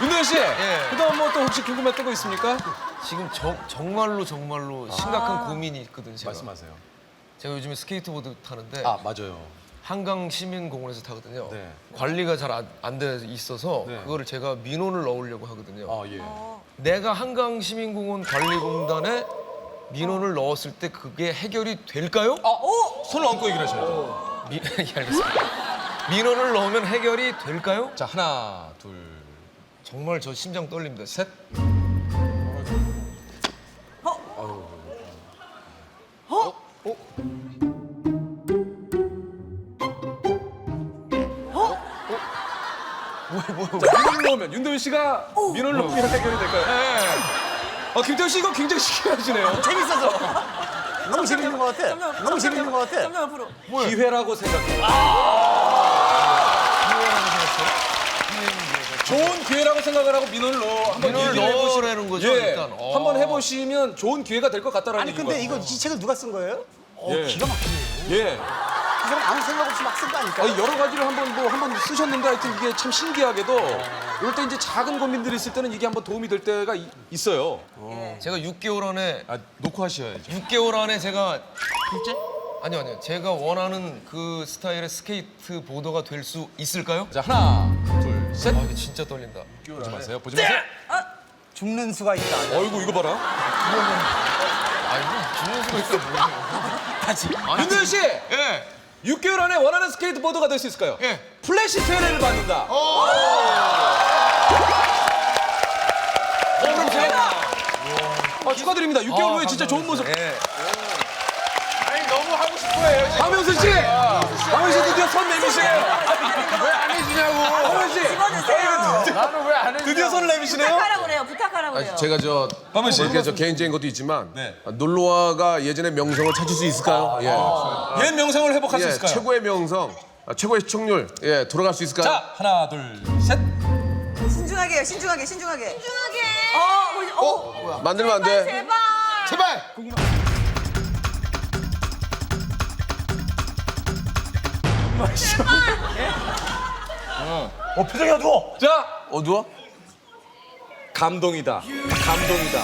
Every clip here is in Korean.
윤도현 씨, 예. 그다음 뭐또 혹시 궁금했던 거 있습니까? 지금 정, 정말로 정말로 심각한 고민이 있거든요. 제가. 말씀하세요. 제가 요즘에 스케이트보드 타는데 아 맞아요. 한강 시민공원에서 타거든요. 네. 관리가 잘 안 돼 있어서 네. 그거를 제가 민원을 넣으려고 하거든요. 아 예. 내가 한강 시민공원 관리공단에 민원을 넣었을 때 그게 해결이 될까요? 손을 얹고 얘기를 하셔야죠. 미, 예, 알겠습니다. 민원을 넣으면 해결이 될까요? 자 하나, 둘, 정말 저 심장 떨립니다. 셋. 자, 민원을 넣으면 윤도현 씨가 민원을 넣으면 해결이 될까요? 네. 아 김태현 씨 이거 굉장히 신기하시네요. 재밌어서. 너무 재밌는 것 같아. 너무 재밌는 것 같아. 점점. 기회라고 생각해요. 좋은 기회라고 생각을 하고 민원을 넣어 한번 민원을 얘기를 해보시- 넣으라는 거죠, 예, 일단. 어. 한번 해보시면 좋은 기회가 될 것 같다라는 아니 근데 얘기인 이거 이 책을 누가 쓴 거예요? 어, 예. 기가 막히네. 거예요. 예. 그 사람 아무 생각 없이 막 쓴 거 아닐까? 아니 여러 가지를 한번 뭐 한번 쓰셨는데 하여튼 이게 참 신기하게도 이럴 때 이제 작은 고민들이 있을 때는 이게 한번 도움이 될 때가 이- 있어요. 제가 6개월 안에 아 놓고 하셔야죠. 6개월 안에 제가 실제? 아니요 아니요. 제가 원하는 그 스타일의 스케이트 보더가 될 수 있을까요? 자 하나, 둘, 셋. 아 이게 진짜 떨린다. 보지 마세요. 보지 마세요. 죽는 수가 있다. 어이구 이거 봐라. 아니 뭐 죽는 수가 있다 뭐예요? 윤도현 씨, 예. 6개월 안에 원하는 스케이트보드가 될 수 있을까요? 예. 플래시 테레를 받는다. 어, 그럼 제가 아, 축하드립니다. 6개월 후에 진짜 좋은 모습. 예. 아니 너무 하고 싶어해요. 박명수 씨, 박명수 씨 드디어 손 내미시네요. 왜 안 해주냐고. 나는 왜 안 해주냐고. 드디어 손을 내미시네요. 부탁하라고 그래요. 부탁하라고 그래요. 제가 저 박명 씨. 이렇게 저 개인적인 것도 있지만 네. 놀러와가 예전의 명성을 찾을 수 있을까요? 예. 옛 명성을 회복할 수 예, 있을까요? 최고의 명성, 아, 최고의 시청률, 예, 돌아갈 수 있을까요? 자, 하나, 둘, 셋. 신중하게 해요. 신중하게. 신중하게. 신중하게. 어, 우리 어. 만들면 안 돼. 제발. 제발. 어 표정이 어두워. 자, 어두워? 감동이다. 감동이다.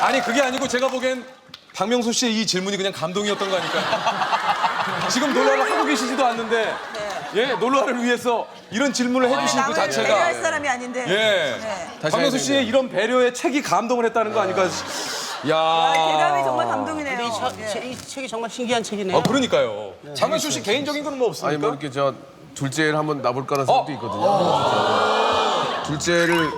아니 그게 아니고 제가 보기엔 박명수 씨의 이 질문이 그냥 감동이었던 거 아닐까요? 지금 놀러를 하고 계시지도 않는데 예 놀러를 위해서 이런 질문을 해주신 그 남을 배려할 자체가 사람이 아닌데. 예 네. 박명수 씨의 이런 배려에 책이 감동을 했다는 거 아닐까? 야 아, 대답이 정말 감동이네요. 근데 이, 차- 예. 책- 이 책이 정말 신기한 책이네요. 어 그러니까요. 박명수 씨 개인적인 건 뭐 없습니까? 아니 뭐 이렇게 저 둘째를 한번 놔볼까라는 생각도 있거든요. 둘째를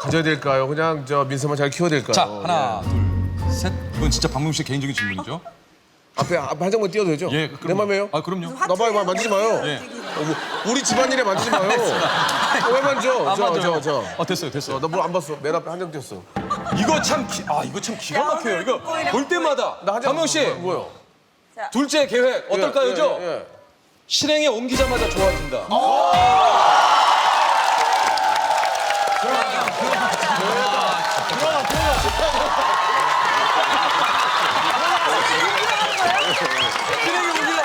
가져야 될까요? 그냥 저 민서만 잘 키워야 될까요? 자 하나 둘 셋. 이건 진짜 박명수 씨의 개인적인 질문이죠. 예. 앞에 앞에 한 장만 띄워도 되죠? 예, 내 그럼요. 맘에요. 아 그럼요. 나봐요, 마- 만지지 마요. 예. 어, 뭐, 우리 집안일에 만지지 마요. 어, 왜 만져? 저, 저, 저. 어 됐어요 됐어요. 나 뭘 안 봤어. 맨 앞에 한 장 띄었어. 이거 참, 기, 아, 이거 참 기가 막혀요. 이거 볼 때마다. 박명 씨, 뭐요? 둘째 계획 어떨까요, 예, 죠 예, 예. 실행에 옮기자마자 좋아진다. 실행에 옮기자.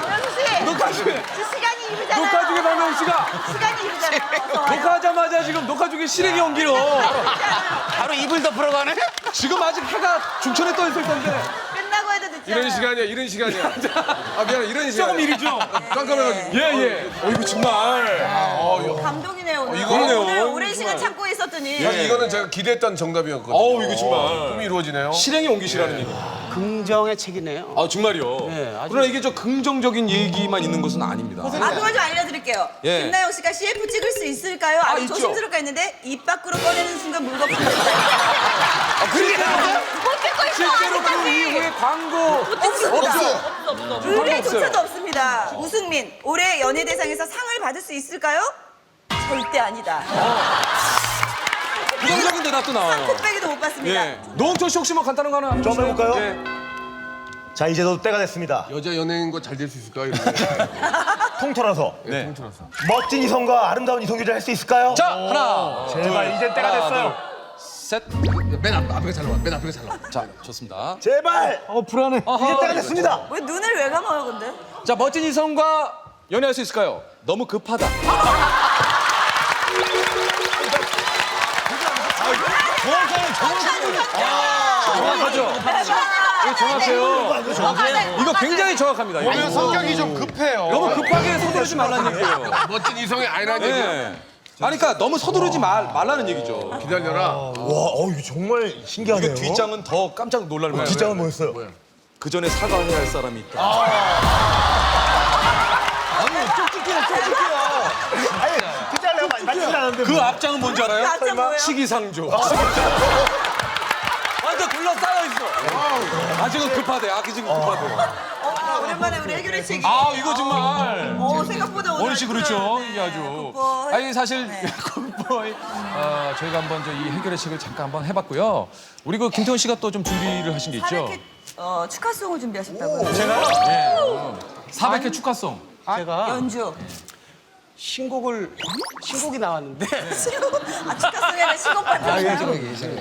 박명수 씨. 녹화 중에, 지금 시간이 이르잖아요. 녹화 중에 박명 씨가 시간이 이르잖아요. 녹화하자마자 지금 녹화 중에 실행에 옮기로. 바로 입을 덮으러 가네. 지금 아직 해가 중천에 떠 있을 텐데. 끝나고 해도 늦지 이런 않아요. 시간이야, 이런 시간이야. 아, 미안해, 이런 시간. 조금 이르죠? 깜깜해가지고. 예, 예. 어, 이거 정말. 감동이네요 오늘. 이거네요. 오늘 오랜 시간 참고 있었더니. 사실 이거는 제가 기대했던 정답이었거든요. 어우, 이거 정말. 꿈이 이루어지네요. 실행에 옮기시라는 얘기. 긍정의 책이네요. 아 정말요. 네, 아주- 그러나 이게 저 긍정적인 얘기만 있는 것은 아닙니다. 아, 그걸 좀 알려드릴게요. 예. 김나영 씨가 CF 찍을 수 있을까요? 아주 있죠. 조심스럽게 했는데 입 밖으로 꺼내는 순간 물건. 아, 그러니까 못 찍고 있어 실제로 그 아직까지. 이후에 광고 없습니다. 의뢰조차도 없습니다. 우승민 올해 연예 대상에서 상을 받을 수 있을까요? 절대 아니다. 부정적인 대답도 나와요. 콧배기도 못 받습니다. 예. 노홍철 씨 혹시 뭐 간단한 거 하나 한번? 해볼까요? 예. 자 이제 도 때가 됐습니다. 여자 연예인과 잘 될 수 있을까요? 이런 거. 통틀어서 네. 통틀어서. 멋진 이성과 아름다운 이성교제를 할 수 있을까요? 자 하나, 제발 이제 때가 하나, 됐어요. 둘, 셋. 맨 앞, 앞에 잘 나와. 맨 앞에 잘 나와. 자, 좋습니다. 제발. 어 불안해. 이제 때가 됐습니다. 왜 눈을 왜 감아요, 근데? 자, 멋진 이성과 연애할 수 있을까요? 너무 급하다. 정확하죠? 이거 정확해요. 이거 굉장히 정확합니다. 이거. 보면 성격이 좀 급해요. 너무 급하게 서두르지 말라는 얘기예요. 멋진 이성이 아니라는 얘기야. 네. 아니, 그러니까 너무 서두르지 말, 말라는 얘기죠. 기다려라. 와, 어 이거 정말 신기하네요. 이게 뒷장은 더 깜짝 놀랄 거예요. 뒷장은 뭐였어요? 그 전에 사과해야 할 사람이 있다. 아니 그때 내가 맞지 않았는데. 그 앞장은 뭔지 알아요? 그 앞장 뭐예요? 시기상조. 완전 둘러싸여 있어. 아직은 급하대. 아직은 급하대. 어, 오랜만에 우리 해결의 책이. 아 이거 정말 어, 생각보다 오늘 원희 씨 그렇죠. 네, 이게 아주. 굿보이. 아니 사실 네. 굿보이. 어, 저희가 한번 저 이 해결의 책을 잠깐 한번 해봤고요. 우리 그 김태훈 씨가 또 좀 준비를 하신 게 있죠. 400회 어, 축하송을 준비하셨다고요. 예. 400회 축하송. 제가 연주. 신곡을 신곡이 나왔는데 아, 축하송에는 신곡 받으셨어요?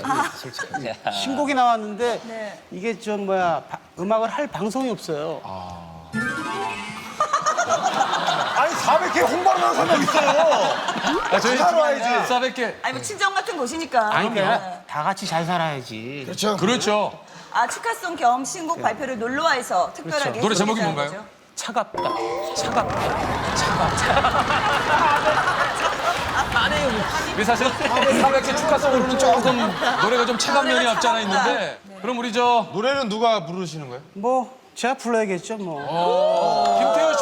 신곡이 나왔는데 네. 이게 좀 뭐야 바- 음악을 할 방송이 없어요. 아니 400회 홍보를 하는 사람 있어요. 아, 저희 하러 와야지. 400회. 아니, 뭐 친정 같은 곳이니까. 아니 네. 그러니까 다 같이 잘 살아야지. 그렇죠. 아, 축하송 겸 신곡 발표를 놀러와서 특별하게. 그렇죠. 노래 제목이 준비한 뭔가요? 거죠. 차갑다. 차갑다. 차갑다. 우리 사실 400회 축하송으로는 조금 노래가 좀 차가운 면이 없지 않아 있는데 그럼 우리 저 노래는 누가 부르시는 거예요? 뭐 제가 불러야겠죠 뭐. 씨 차갑